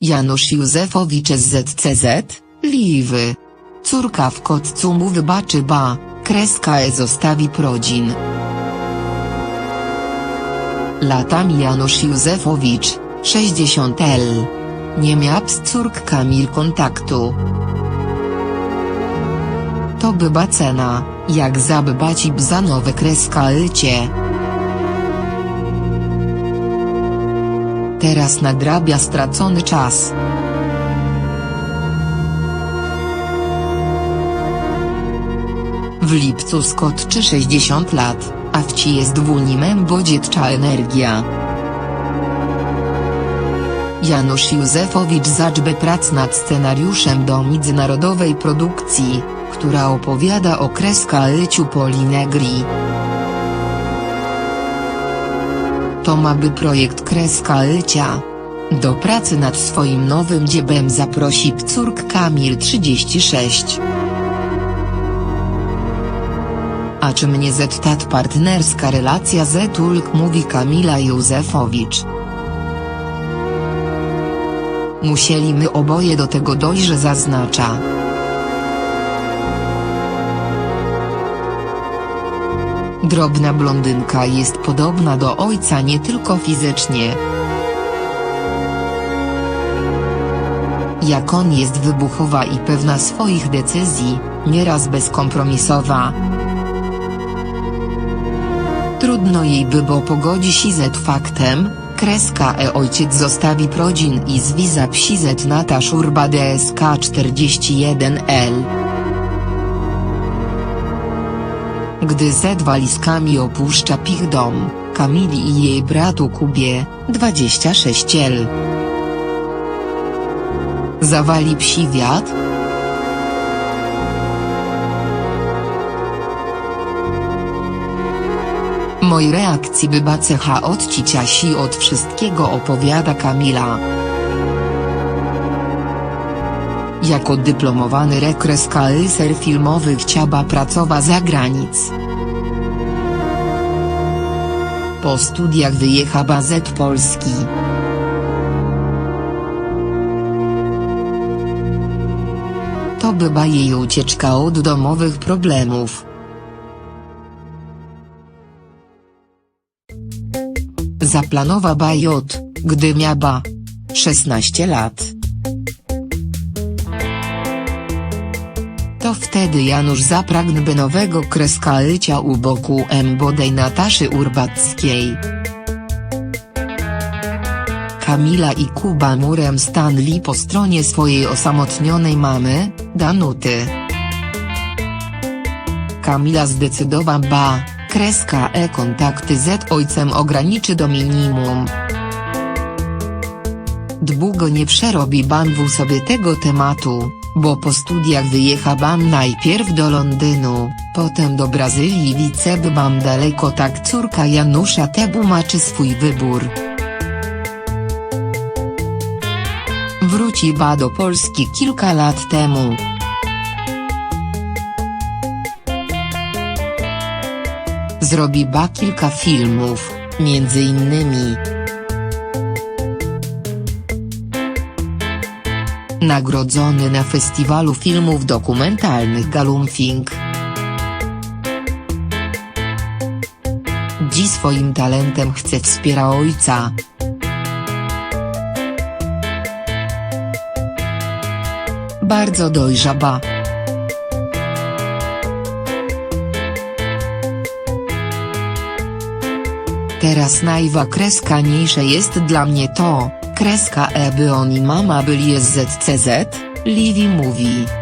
Janusz Józefowicz z ZCZ, Liwy. Córka w kotcu mu wybaczy ba, kreska E zostawi prodzin. Latami Janusz Józefowicz, 60 L. Nie miał z córk Kamil kontaktu. To byba cena, jak zabybać i za nowe kreska lycie. Teraz nadrabia stracony czas. W lipcu skoczy 60 lat, a wci jest dwunimem bo dziecza energia. Janusz Józefowicz zaczbe prac nad scenariuszem do międzynarodowej produkcji, która opowiada o kreska lyciu Polinegri. To ma by projekt kreska lycia. Do pracy nad swoim nowym dziebem zaprosi córk Kamil 36. A czy mnie zettat partnerska relacja Zetulk mówi Kamila Józefowicz. Musieliśmy oboje do tego dojść, zaznacza. Drobna blondynka jest podobna do ojca nie tylko fizycznie. Jak on jest wybuchowa i pewna swoich decyzji, nieraz bezkompromisowa. Trudno jej by bo pogodzi się z faktem, kreska e ojciec zostawi prodzin i zwiza psi z nata szurba DSK 41L. Gdy z walizkami opuszcza pich dom, Kamili i jej bratu Kubie, 26 L. Zawali psi wiatr? Moj reakcji byba cecha odcicia si od wszystkiego opowiada Kamila. Jako dyplomowany rekreskalyser filmowy chciała pracować za granic. Po studiach wyjechała z Polski. To była jej ucieczka od domowych problemów. Zaplanowała J, gdy miała 16 lat. To wtedy Janusz zapragnął nowego kreska lycia u boku M. Bodej Nataszy Urbackiej. Kamila i Kuba murem stanęli po stronie swojej osamotnionej mamy, Danuty. Kamila zdecydowała ba, kreska e kontakty z ojcem ograniczy do minimum. Długo nie przerobi bambu sobie tego tematu, bo po studiach wyjechałam najpierw do Londynu, potem do Brazylii wicebam daleko tak córka Janusza Tebu maczy swój wybór. Wróciła do Polski kilka lat temu. Zrobiła kilka filmów, między innymi Nagrodzony na festiwalu filmów dokumentalnych Galumfing. Dziś swoim talentem chce wspiera ojca. Bardzo dojrzała. Teraz najwakreskaniejsze jest dla mnie to, kreska e by oni mama byli z Livi mówi.